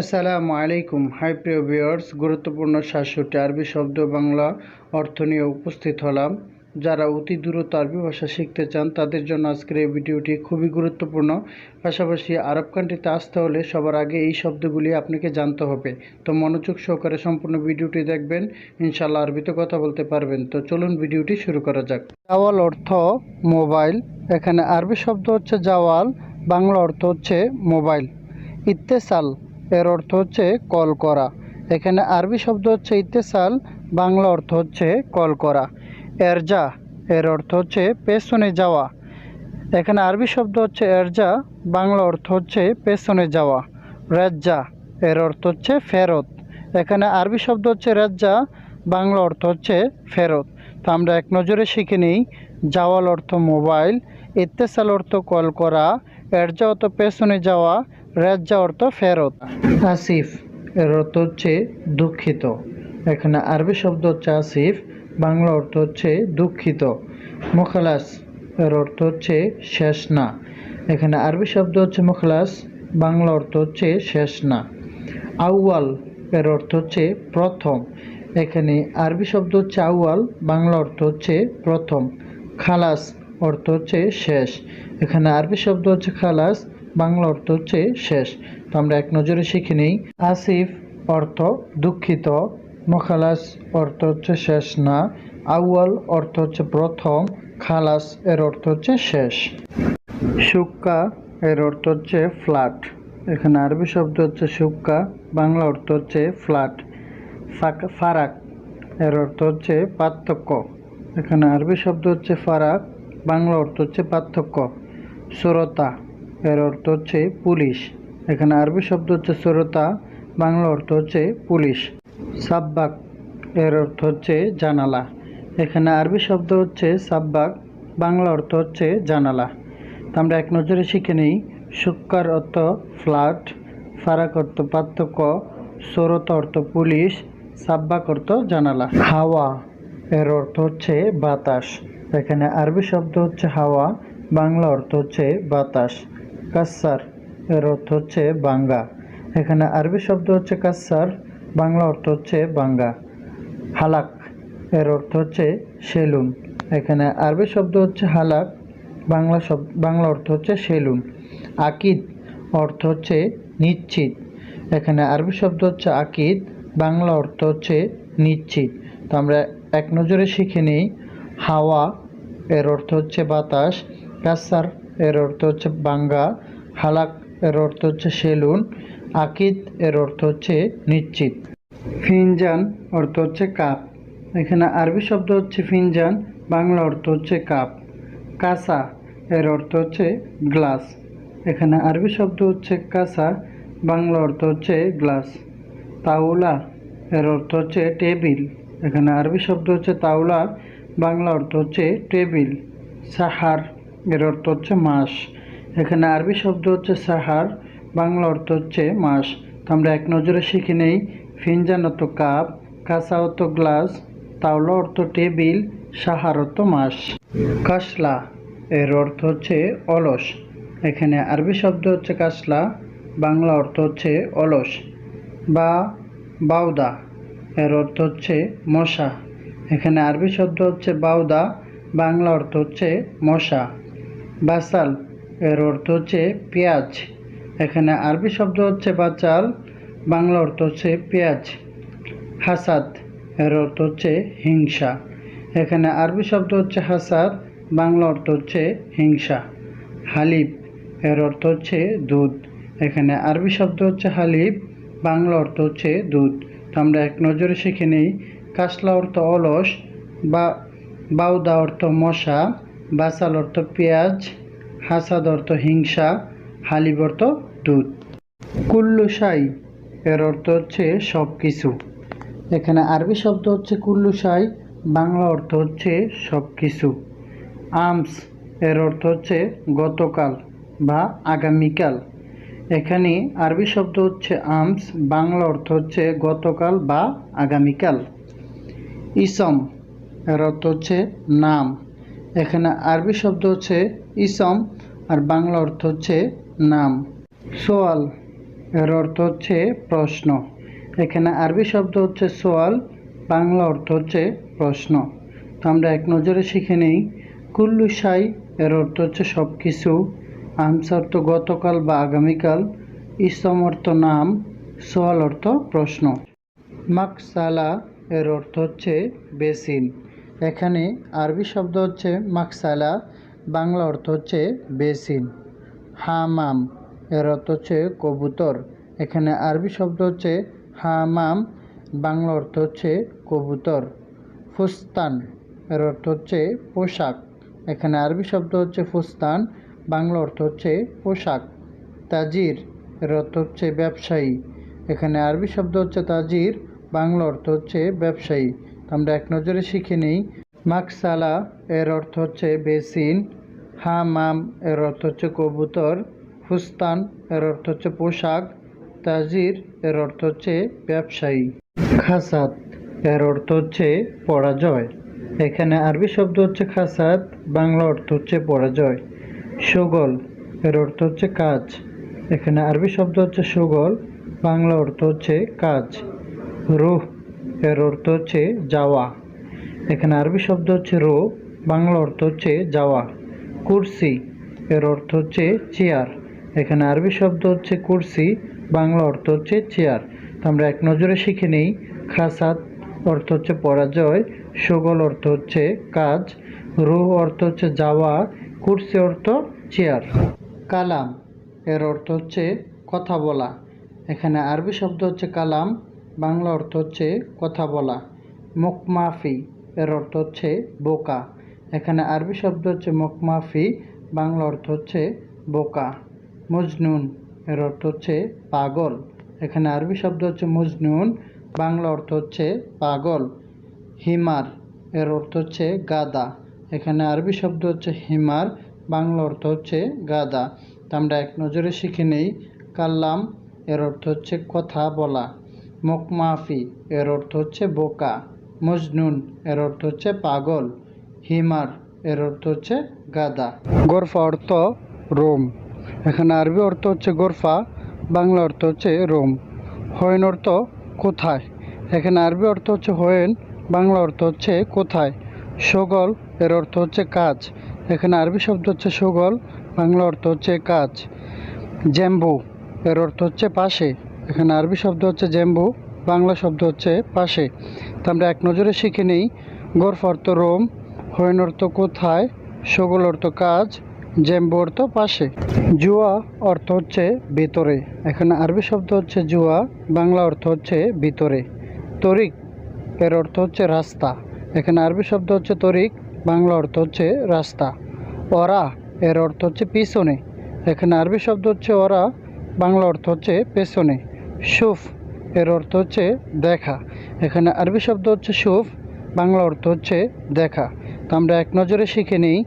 আসসালামু আলাইকুম। হাই, প্রিয় ভিউয়ার্স, গুরুত্বপূর্ণ সাতষট্টি আরবি শব্দ বাংলা অর্থ নিয়ে উপস্থিত হলাম। যারা অতি দ্রুত আরবি ভাষা শিখতে চান, তাদের জন্য আজকের এই ভিডিওটি খুবই গুরুত্বপূর্ণ। পাশাপাশি আরব কান্ট্রিতে আসতে হলে সবার আগে এই শব্দগুলি আপনাকে জানতে হবে। তো মনোযোগ সহকারে সম্পূর্ণ ভিডিওটি দেখবেন ইনশাল্লাহ আরবিতে কথা বলতে পারবেন। তো চলুন ভিডিওটি শুরু করা যাক। জাওয়াল অর্থ মোবাইল। এখানে আরবি শব্দ হচ্ছে জাওয়াল, বাংলা অর্থ হচ্ছে মোবাইল। ইত্তেসাল এর অর্থ হচ্ছে কল করা। এখানে আরবি শব্দ হচ্ছে ইত্তেসাল, বাংলা অর্থ হচ্ছে কল করা। এরজা, এর অর্থ হচ্ছে পেছনে যাওয়া। এখানে আরবি শব্দ হচ্ছে এরজা, বাংলা অর্থ হচ্ছে পেছনে যাওয়া। রেজ্জা, এর অর্থ হচ্ছে ফেরত। এখানে আরবি শব্দ হচ্ছে রেজ্জা, বাংলা অর্থ হচ্ছে ফেরত। তো আমরা এক নজরে শিখে নিই জাওয়াল অর্থ মোবাইল, ইত্তেসাল অর্থ কল করা এরজা অর্থ পেছনে যাওয়া রেজ্জা অর্থ ফেরত। আসিফ এর অর্থ হচ্ছে দুঃখিত। এখানে আরবি শব্দ হচ্ছে আসিফ, বাংলা অর্থ হচ্ছে দুঃখিত। মুখালাস এর অর্থ হচ্ছে শেষ না। এখানে আরবি শব্দ হচ্ছে মুখলাস, বাংলা অর্থ হচ্ছে শেষ না। আউয়াল এর অর্থ হচ্ছে প্রথম। এখানে আরবি শব্দ হচ্ছে আউয়াল, বাংলা অর্থ হচ্ছে প্রথম। খালাস অর্থ হচ্ছে শেষ। এখানে আরবি শব্দ হচ্ছে খালাস, বাংলা অর্থ হচ্ছে শেষ। তো আমরা এক নজরে শিখে নিই। আসিফ অর্থ দুঃখিত, মোখালাস অর্থ হচ্ছে শেষ না। আউয়াল অর্থ হচ্ছে প্রথম, খালাস এর অর্থ হচ্ছে শেষ। সুক্কা এর অর্থ হচ্ছে ফ্ল্যাট এখানে আরবি শব্দ হচ্ছে সুক্কা, বাংলা অর্থ হচ্ছে ফ্ল্যাট ফারাক এর অর্থ হচ্ছে পার্থক্য। এখানে আরবি শব্দ হচ্ছে ফারাক, বাংলা অর্থ হচ্ছে পার্থক্য। সুরতা। এর অর্থ হচ্ছে পুলিশ। এখানে আরবি শব্দ হচ্ছে সুরতা, বাংলা অর্থ হচ্ছে পুলিশ। সাব্বাক, এর অর্থ হচ্ছে জানালা। এখানে আরবি শব্দ হচ্ছে সাব্বাক, বাংলা অর্থ হচ্ছে জানালা। তো আমরা এক নজরে শিখে নিই। সুক্কার অর্থ ফ্ল্যাট, ফারাক অর্থ পার্থক্য, সরত অর্থ পুলিশ, সাব্বাক অর্থ জানালা। হাওয়া, এর অর্থ হচ্ছে বাতাস। এখানে আরবি শব্দ হচ্ছে হাওয়া বাংলা অর্থ হচ্ছে বাতাস। কাসার এর অর্থ হচ্ছে বাঙ্গা। এখানে আরবি শব্দ হচ্ছে কাসার, বাংলা অর্থ হচ্ছে বাঙ্গা। হালাক এর অর্থ হচ্ছে সেলুন। এখানে আরবি শব্দ হচ্ছে হালাক, বাংলা শব্দ, বাংলা অর্থ হচ্ছে সেলুন। আকিদ অর্থ হচ্ছে নিশ্চিত। এখানে আরবি শব্দ হচ্ছে আকিদ, বাংলা অর্থ হচ্ছে নিশ্চিত। তো আমরা এক নজরে শিখে নিই, হাওয়া এর অর্থ হচ্ছে বাতাস কাসার, এর অর্থ হচ্ছে বাঙ্গা, হালাক, এর অর্থ হচ্ছে সেলুন, আকিদ, এর অর্থ হচ্ছে নিশ্চিত। ফিনজান, অর্থ হচ্ছে কাপ। এখানে আরবি শব্দ হচ্ছে ফিনজান, বাংলা অর্থ হচ্ছে কাপ। কাসা, এর অর্থ হচ্ছে গ্লাস। এখানে আরবি শব্দ হচ্ছে কাসা, বাংলা অর্থ হচ্ছে গ্লাস। তাওলা, এর অর্থ হচ্ছে টেবিল। এখানে আরবি শব্দ হচ্ছে তাওলা, বাংলা অর্থ হচ্ছে টেবিল। সাহার এর অর্থ হচ্ছে মাস। এখানে আরবি শব্দ হচ্ছে সাহার, বাংলা অর্থ হচ্ছে মাস। তো আমরা এক নজরে শিখে নেই ফিনজান অর্থ কাপ, কাঁচা অর্থ গ্লাস, তাওলা অর্থ টেবিল, সাহার অর্থ মাস। কাসলা, এর অর্থ হচ্ছে অলস। এখানে আরবি শব্দ হচ্ছে কাসলা, বাংলা অর্থ হচ্ছে অলস। বা বাউদা এর অর্থ হচ্ছে মশা। এখানে আরবি শব্দ হচ্ছে বাউদা বাংলা অর্থ হচ্ছে মশা। বাসাল, এর অর্থ হচ্ছে পেঁয়াজ। এখানে আরবি শব্দ হচ্ছে বাচাল, বাংলা অর্থ হচ্ছে পেঁয়াজ। হাসাদ, এর অর্থ হচ্ছে হিংসা। এখানে আরবি শব্দ হচ্ছে হাসাদ, বাংলা অর্থ হচ্ছে হিংসা। হালিব, এর অর্থ হচ্ছে দুধ। এখানে আরবি শব্দ হচ্ছে হালিব, বাংলা অর্থ হচ্ছে দুধ। তো আমরা এক নজরে শিখে নিই, কাসলা অর্থ অলস, বা বাউদা অর্থ মশা বাসাল অর্থ পেঁয়াজ, হাসাদ অর্থ হিংসা হালিব অর্থ দুধ। কুল্লু সাই এর অর্থ হচ্ছে সব কিছু এখানে আরবি শব্দ হচ্ছে কুল্লু সাই বাংলা অর্থ হচ্ছে সব কিছু আমস এর অর্থ হচ্ছে গতকাল বা আগামীকাল। এখানে আরবি শব্দ হচ্ছে আমস, বাংলা অর্থ হচ্ছে গতকাল বা আগামীকাল। ইসম এর অর্থ হচ্ছে নাম। এখানে আরবি শব্দ হচ্ছে ইসম আর বাংলা অর্থ হচ্ছে নাম। সোয়াল, এর অর্থ হচ্ছে প্রশ্ন। এখানে আরবি শব্দ হচ্ছে সোয়াল, বাংলা অর্থ হচ্ছে প্রশ্ন। তো আমরা এক নজরে শিখে নেই, কুল্লু সাই, এর অর্থ হচ্ছে সব কিছু আমস অর্থ গতকাল বা আগামীকাল, ইসম অর্থ নাম, সোয়াল অর্থ প্রশ্ন। মাকসালা, এর অর্থ হচ্ছে বেসিন। এখানে আরবি শব্দ হচ্ছে মাকসালা, বাংলা অর্থ হচ্ছে বেসিন। হামাম, এর অর্থ হচ্ছে কবুতর। এখানে আরবি শব্দ হচ্ছে হামাম, বাংলা অর্থ হচ্ছে কবুতর। ফুস্তান, এর অর্থ হচ্ছে পোশাক। এখানে আরবি শব্দ হচ্ছে ফুস্তান, বাংলা অর্থ হচ্ছে পোশাক। তাজির, এর অর্থ হচ্ছে ব্যবসায়ী। এখানে আরবি শব্দ হচ্ছে তাজির, বাংলা অর্থ হচ্ছে ব্যবসায়ী। আমরা এক নজরে শিখে নিই। মাকসালা এর অর্থ হচ্ছে বেসিন, হামাম এর অর্থ হচ্ছে কবুতর, ফুস্তান এর অর্থ হচ্ছে পোশাক, তাজির এর অর্থ হচ্ছে ব্যবসায়ী। খাসাত এর অর্থ হচ্ছে পরাজয়। এখানে আরবি শব্দ হচ্ছে খাসাত, বাংলা অর্থ হচ্ছে পরাজয়। সুগল এর অর্থ হচ্ছে কাজ। এখানে আরবি শব্দ হচ্ছে সুগল, বাংলা অর্থ হচ্ছে কাজ। রুহ এর অর্থ হচ্ছে যাওয়া। এখানে আরবি শব্দ হচ্ছে রো, বাংলা অর্থ হচ্ছে যাওয়া। কুরসি, এর অর্থ হচ্ছে চেয়ার। এখানে আরবি শব্দ হচ্ছে কুরসি, বাংলা অর্থ হচ্ছে চেয়ার। তো আমরা এক নজরে শিখে নিই, খাসাত অর্থ হচ্ছে পরাজয়, সুগল অর্থ হচ্ছে কাজ রুহ অর্থ হচ্ছে যাওয়া, কুরসি অর্থ চেয়ার। কালাম, এর অর্থ হচ্ছে কথা বলা। এখানে আরবি শব্দ হচ্ছে কালাম বাংলা অর্থ হচ্ছে কথা বলা। মুখমাফি এর অর্থ হচ্ছে বোকা। এখানে আরবি শব্দ হচ্ছে মুখমাফি, বাংলা অর্থ হচ্ছে বোকা। মজনুন এর অর্থ হচ্ছে পাগল। এখানে আরবি শব্দ হচ্ছে মজনুন, বাংলা অর্থ হচ্ছে পাগল। হিমার এর অর্থ হচ্ছে গাদা। এখানে আরবি শব্দ হচ্ছে হিমার, বাংলা অর্থ হচ্ছে গাদা। তা আমরা এক নজরে শিখে নেই। কাল্লাম এর অর্থ হচ্ছে কথা বলা। মুখমাফি এর অর্থ হচ্ছে বোকা মজনুন এর অর্থ হচ্ছে পাগল হিমার এর অর্থ হচ্ছে গাদা গোরফা অর্থ রোম এখানে আরবি অর্থ হচ্ছে গোরফা বাংলা অর্থ হচ্ছে রোম হয়েন অর্থ কোথায় এখানে আরবি অর্থ হচ্ছে হয়েন বাংলা অর্থ হচ্ছে কোথায় সগল এর অর্থ হচ্ছে কাজ এখানে আরবি শব্দ হচ্ছে সগল বাংলা অর্থ হচ্ছে কাজ জ্যাম্বু এর অর্থ হচ্ছে পাশে এখানে আরবি শব্দ হচ্ছে জেম্বু, বাংলা শব্দ হচ্ছে পাশে। তো আমরা এক নজরে শিখে নিই, গর্ফ অর্থ রোম হইন অর্থ কোথায় সগল অর্থ কাজ জ্যাম্বু অর্থ পাশে। জুয়া অর্থ হচ্ছে ভিতরে, এখানে আরবি শব্দ হচ্ছে জুয়া, বাংলা অর্থ হচ্ছে ভিতরে। তরিক এর অর্থ হচ্ছে রাস্তা, এখানে আরবি শব্দ হচ্ছে তরিক, বাংলা অর্থ হচ্ছে রাস্তা। ওরা এর অর্থ হচ্ছে পিছনে, এখানে আরবি শব্দ হচ্ছে ওরা বাংলা অর্থ হচ্ছে পেছনে। সুফ এর অর্থ হচ্ছে দেখা। এখানে আরবি শব্দ হচ্ছে সুফ, বাংলা অর্থ হচ্ছে দেখা। তো আমরা এক নজরে শিখে নিই,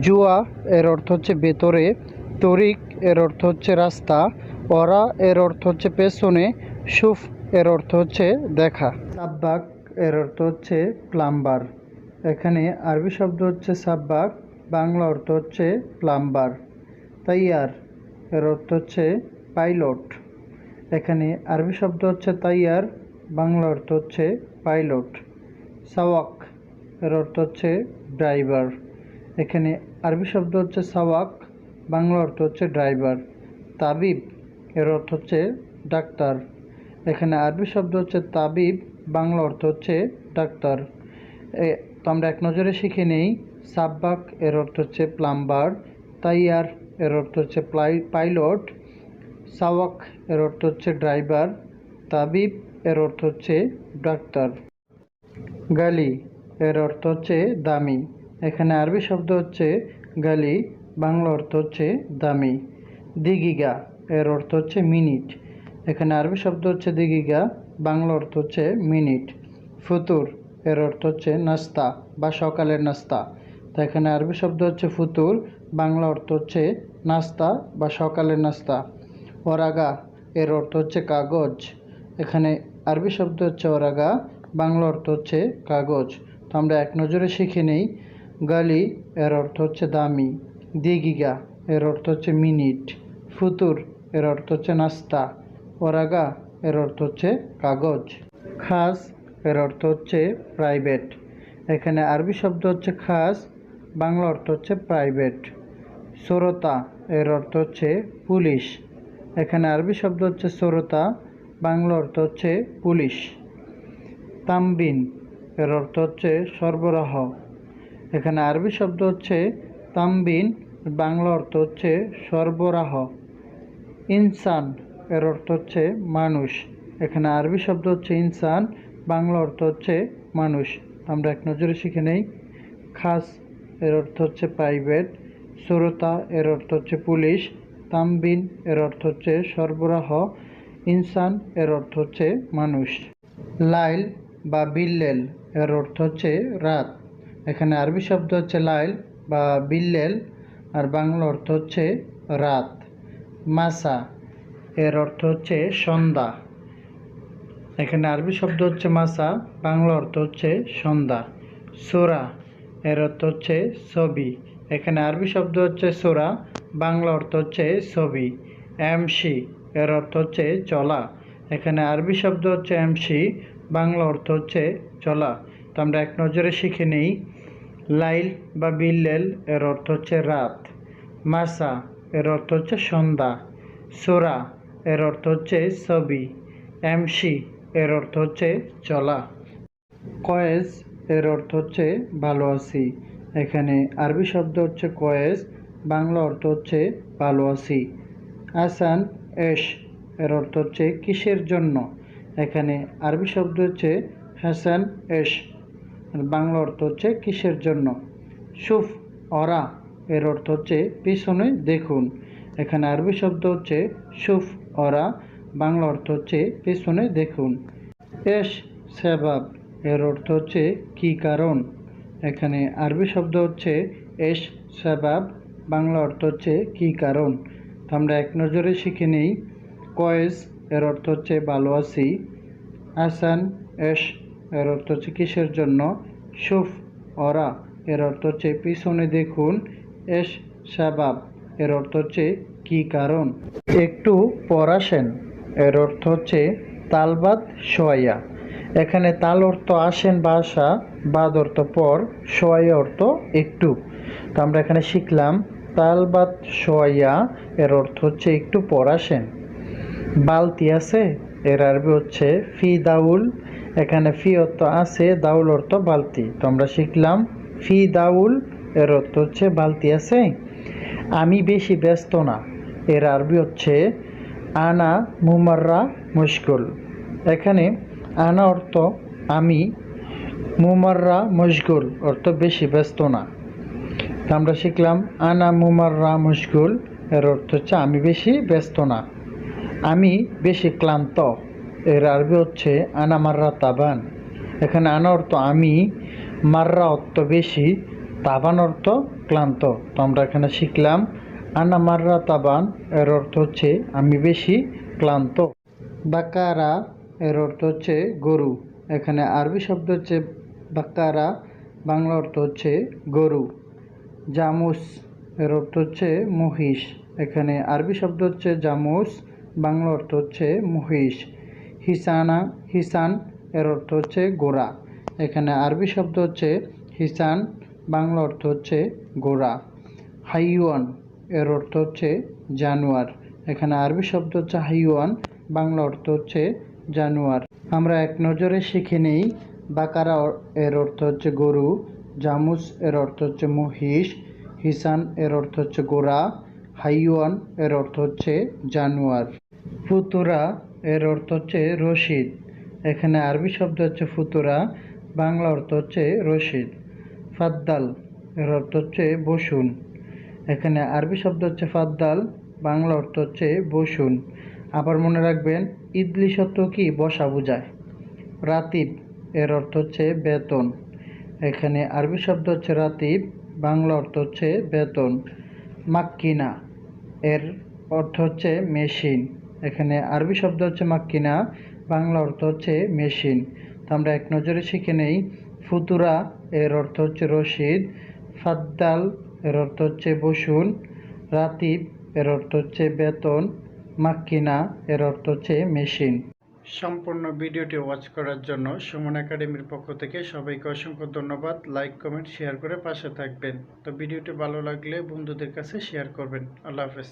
জুয়া এর অর্থ হচ্ছে ভেতরে, তরিক এর অর্থ হচ্ছে রাস্তা, অরা এর অর্থ হচ্ছে পেছনে, সুফ এর অর্থ হচ্ছে দেখা। সাব্বাক এর অর্থ হচ্ছে প্লাম্বার। এখানে আরবি শব্দ হচ্ছে সাব্বাক, বাংলা অর্থ হচ্ছে প্লাম্বার। তাইয়ার এর অর্থ হচ্ছে পাইলট। এখানে আরবি শব্দ হচ্ছে তাইয়ার, বাংলা অর্থ হচ্ছে পাইলট। সাওয়াক এর অর্থ হচ্ছে ড্রাইভার। এখানে আরবি শব্দ হচ্ছে সাওয়াক, বাংলা অর্থ হচ্ছে ড্রাইভার। তাবিব এর অর্থ হচ্ছে ডাক্তার। এখানে আরবি শব্দ হচ্ছে তাবিব, বাংলা অর্থ হচ্ছে ডাক্তার। এ, তো আমরা এক নজরে শিখে নেই, সাব্বাক এর অর্থ হচ্ছে প্লাম্বার, তাইয়ার এর অর্থ হচ্ছে পাইলট সাওয়াক, এর অর্থ হচ্ছে ড্রাইভার। তাবিব, এর অর্থ হচ্ছে ডাক্তার। গালি, এর অর্থ হচ্ছে দামি। এখানে আরবি শব্দ হচ্ছে গালি, বাংলা অর্থ হচ্ছে দামি। দিগিগা, এর অর্থ হচ্ছে মিনিট। এখানে আরবি শব্দ হচ্ছে দিগিগা, বাংলা অর্থ হচ্ছে মিনিট। ফুতুর, এর অর্থ হচ্ছে নাস্তা বা সকালের নাস্তা। তো এখানে আরবি শব্দ হচ্ছে ফুতুর, বাংলা অর্থ হচ্ছে নাস্তা বা সকালের নাস্তা। ওরাগা, এর অর্থ হচ্ছে কাগজ। এখানে আরবি শব্দ হচ্ছে ওরাগা, বাংলা অর্থ হচ্ছে কাগজ। তো আমরা এক নজরে শিখে নেই, গালি, এর অর্থ হচ্ছে দামি। দিগিগা, এর অর্থ হচ্ছে মিনিট। ফুতুর, এর অর্থ হচ্ছে নাস্তা। ওরাগা, এর অর্থ হচ্ছে কাগজ। খাস, এর অর্থ হচ্ছে প্রাইভেট। এখানে আরবি শব্দ হচ্ছে খাস, বাংলা অর্থ হচ্ছে প্রাইভেট। শ্রোতা এর অর্থ হচ্ছে পুলিশ। এখানে আরবি শব্দ হচ্ছে শ্রোতা বাংলা অর্থ হচ্ছে পুলিশ। তামবিন এর অর্থ হচ্ছে সরবরাহ। এখানে আরবি শব্দ হচ্ছে তামবিন বাংলা অর্থ হচ্ছে সরবরাহ। ইনসান, এর অর্থ হচ্ছে মানুষ। এখানে আরবি শব্দ হচ্ছে ইনসান, বাংলা অর্থ হচ্ছে মানুষ। আমরা এক নজরে শিখে নেই। খাস, এর অর্থ হচ্ছে প্রাইভেট শ্রোতা এর অর্থ হচ্ছে পুলিশ। তামবিন এর অর্থ হচ্ছে সরবরাহ, ইনসান এর অর্থ হচ্ছে মানুষ। লাইল বা বিল্লেল এর অর্থ হচ্ছে রাত। এখানে আরবি শব্দ হচ্ছে লাইল বা বিল্লেল আর বাংলা অর্থ হচ্ছে রাত। মাসা এর অর্থ হচ্ছে সন্ধ্যা। এখানে আরবি শব্দ হচ্ছে মাসা, বাংলা অর্থ হচ্ছে সন্ধ্যা। সোরা এর অর্থ হচ্ছে ছবি। এখানে আরবি শব্দ হচ্ছে সোরা বাংলা অর্থ হচ্ছে ছবি এমসি এর অর্থ হচ্ছে চলা। এখানে আরবি শব্দ হচ্ছে এমসি বাংলা অর্থ হচ্ছে চলা। তো আমরা এক নজরে শিখে নিই, লাইল বা বিল্লেল এর অর্থ হচ্ছে রাত। মাসা এর অর্থ হচ্ছে সন্ধ্যা। সোরা এর অর্থ হচ্ছে ছবি। এমসি এর অর্থ হচ্ছে চলা। কয়েস এর অর্থ হচ্ছে ভালো আছি এখানে আরবি শব্দ হচ্ছে কয়েস বাংলা অর্থ হচ্ছে ভালো আছি আসান এশ এর অর্থ হচ্ছে কিসের জন্য? এখানে আরবি শব্দ হচ্ছে হাসান এশ বাংলা অর্থ হচ্ছে কিসের জন্য? সুফ, অরা, এর অর্থ হচ্ছে পিছনে দেখুন। এখানে আরবি শব্দ হচ্ছে সুফ, অরা, বাংলা অর্থ হচ্ছে পিছনে দেখুন। এস, সেবাব, এর অর্থ হচ্ছে কি কারণ? এখানে আরবি শব্দ হচ্ছে এস, সেবাব বাংলা অর্থ হচ্ছে কি কারণ? তো আমরা এক নজরে শিখে নিই। কয়েস এর অর্থ হচ্ছে ভালো আছি। আসান, এস এর অর্থ হচ্ছে কিসের জন্য? সুফ, অরা এর অর্থ হচ্ছে পিছনে দেখুন। এস, সাবাব এর অর্থ হচ্ছে কি কারণ? একটু পড়াশেন এর অর্থ হচ্ছে তালবাদ সোয়াইয়া এখানে তাল অর্থ আসেন বা আসা, বাদ অর্থ পর সোয়াইয়া অর্থ একটু। তো আমরা এখানে শিখলাম তালবাদ সোয়াইয়া এর অর্থ হচ্ছে একটু পড়াশেন বালতি আছে, এর আরবি হচ্ছে ফি দাউল, এখানে ফি অর্থ আছে, দাউল অর্থ বালতি। তো আমরা শিখলাম ফি দাউল, এর অর্থ হচ্ছে বালতি আছে। আমি বেশি ব্যস্ত না, এর আরবি হচ্ছে আনা মুমাররা মুশকুল। এখানে আনা অর্থ আমি, মুমাররা মুশগুল অর্থ বেশি ব্যস্ত না। আমরা শিখলাম, আনা মুমাররা মুশগুল এর অর্থ হচ্ছে, আমি বেশি ব্যস্ত না, আমি বেশি ক্লান্ত এর আরবি হচ্ছে, আনা মাররা তাবান এখানে আনা অর্থ, আমি মাররা অর্থ, বেশি তাবান অর্থ, ক্লান্ত তো আমরা এখানে শিখলাম, আনা মাররা তাবান এর অর্থ হচ্ছে, আমি বেশি ক্লান্ত বাকারা এর অর্থ হচ্ছে, গরু এখানে আরবি শব্দ হচ্ছে, বাকারা বাংলা অর্থ হচ্ছে, গরু জামুস এর অর্থ হচ্ছে মহিষ। এখানে আরবি শব্দ হচ্ছে জামুস, বাংলা অর্থ হচ্ছে মহিষ। হিসানা, হিসান এর অর্থ হচ্ছে গোড়া। এখানে আরবি শব্দ হচ্ছে হিসান, বাংলা অর্থ হচ্ছে গোড়া। হাইওয়ান এর অর্থ হচ্ছে জানোয়ার। এখানে আরবি শব্দ হচ্ছে হাইওয়ান, বাংলা অর্থ হচ্ছে জানোয়ার। আমরা এক নজরে শিখে নেই, বাকারা এর অর্থ হচ্ছে গরু। জামুস এর অর্থ হচ্ছে মহিষ, হিসান এর অর্থ হচ্ছে গোড়া, হাইওয়ান এর অর্থ হচ্ছে জানোয়ার। ফুতুরা এর অর্থ হচ্ছে রশিদ, এখানে আরবি শব্দ হচ্ছে ফুতুরা, বাংলা অর্থ হচ্ছে রশিদ। ফাদ্দাল এর অর্থ হচ্ছে বসুন, এখানে আরবি শব্দ হচ্ছে ফাদ্দাল, বাংলা অর্থ হচ্ছে বসুন। আবার মনে রাখবেন, ইদলি শব্দ কি? বসা বোঝায়। রাতিব এর অর্থ হচ্ছে বেতন। এখানে আরবি শব্দ হচ্ছে রাতিব, বাংলা অর্থ হচ্ছে বেতন। মাক্কিনা, এর অর্থ হচ্ছে মেশিন। এখানে আরবি শব্দ হচ্ছে মাক্কিনা, বাংলা অর্থ হচ্ছে মেশিন। তো আমরা এক নজরে শিখে নেই, ফুতুরা, এর অর্থ হচ্ছে রশিদ। ফাদ্দাল, এর অর্থ হচ্ছে বসুন। রাতিব, এর অর্থ হচ্ছে বেতন। মাক্কিনা, এর অর্থ হচ্ছে মেশিন। সম্পূর্ণ ভিডিওটি ওয়াচ করার জন্য সুমন একাডেমির পক্ষ থেকে সবাইকে অসংখ্য ধন্যবাদ। লাইক কমেন্ট শেয়ার করে পাশে থাকবেন। তো ভিডিওটি ভালো লাগলে বন্ধুদের কাছে শেয়ার করবেন। আল্লাহ হাফেজ।